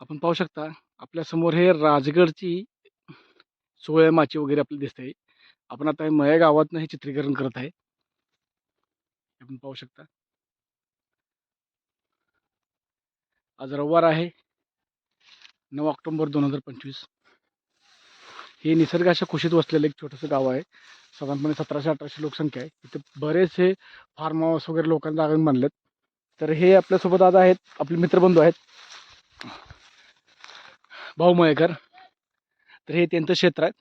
आपण पाहू शकता आपल्यासमोर हे राजगडची सोया माची वगैरे आपल्याला दिसते आपण आता हे मया गावातनं हे चित्रीकरण करत आहे. आपण पाहू शकता. आज रविवार आहे. नऊ ऑक्टोंबर दोन हजार पंचवीस. हे निसर्गाच्या खुशीत वसलेलं एक छोटंसं गाव आहे. साधारणपणे सतराशे अठराशे लोकसंख्या आहे. इथे बरेचसे फार्म हाऊस वगैरे लोकांना आगमन बांधलेत. तर हे आपल्यासोबत आज आहेत आपले मित्रबंधू आहेत. भाऊ मयेकर तर हे त्यांचं क्षेत्र आहे.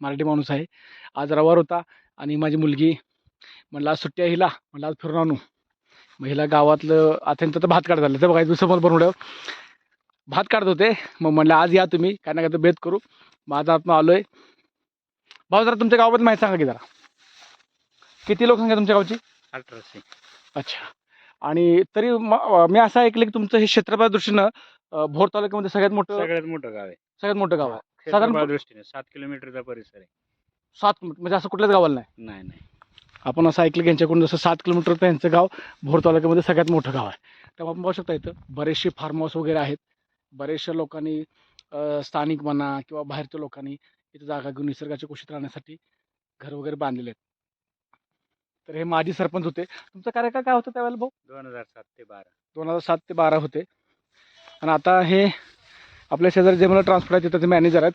मराठी माणूस आहे. आज रविवार होता आणि माझी मुलगी म्हणलं आज सुट्टी आहे हिला. म्हणलं आज फिरून आणू. मग हिला गावातलं आता त्यांचं तर भात काढ झालं तर बघायचं समोर बनवलं. भात काढत होते. मग म्हणलं आज या तुम्ही. काय ना काय तर बेत करू. माझा आपण आलो आहे भाऊ जरा तुमच्या गावाबद्दल माहिती सांगा की जरा. किती लोकसंख्या तुमच्या गावची? अठराशे. अच्छा. आणि तरी म- मी असं ऐकलं की तुमचं हे क्षेत्रफळ दृष्टीनं अं, भोर तालुक्यामध्ये सगळ्यात मोठं सगळ्यात मोठं गाव आहे. सगळ्यात मोठं गाव आहे. साधारण- दृष्टीने सात किलोमीटरचा परिसर आहे. सात म्हणजे असं कुठल्याच गावाला नाही. नाही नाही. आपण असं ऐकलं की यांच्याकडून जसं सात किलोमीटर यांचं गाव भोर तालुक्यामध्ये सगळ्यात मोठं गाव आहे. तेव्हा आपण पाहू शकता इथं बरेचसे फार्म हाऊस वगैरे आहेत. बरेचशा लोकांनी अं, स्थानिक म्हणा किंवा बाहेरच्या लोकांनी इथं जागा घेऊन निसर्गाच्या कुशीत राहण्यासाठी घर वगैरे बांधलेले आहेत. तर हे माजी सरपंच होते. तुमचा कार्यकाळ काय होतं त्यावेळेला भाऊ? दोन हजार सात ते बारा. दोन हजार सात ते बारा होते. आणि आता हे आपल्या शेजारी जे मला ट्रान्सपोर्ट आहे तिथं ते मॅनेजर आहेत.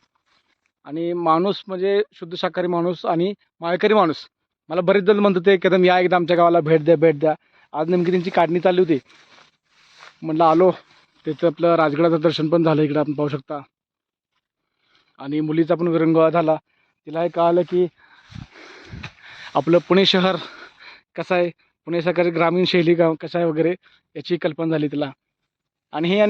आणि माणूस म्हणजे शुद्ध शाकाहारी माणूस आणि माळकरी माणूस. मला बरेच जण म्हणत होते एकदम या एकदा आमच्या गावाला भेट द्या भेट द्या. आज नेमकी त्यांची काढणी चालली होती. म्हटलं आलो. तिथं आपलं राजगडाचं दर्शन पण झालं इकडं आपण पाहू शकता. आणि मुलीचा पण विरंगुळा झाला. तिला हे कळालं की आपलं पुणे शहर कसं आहे? पुणे शहर ग्रामीण शैली गाव कसं आहे वगैरे याची कल्पना झाली तिला. आणि हे आणि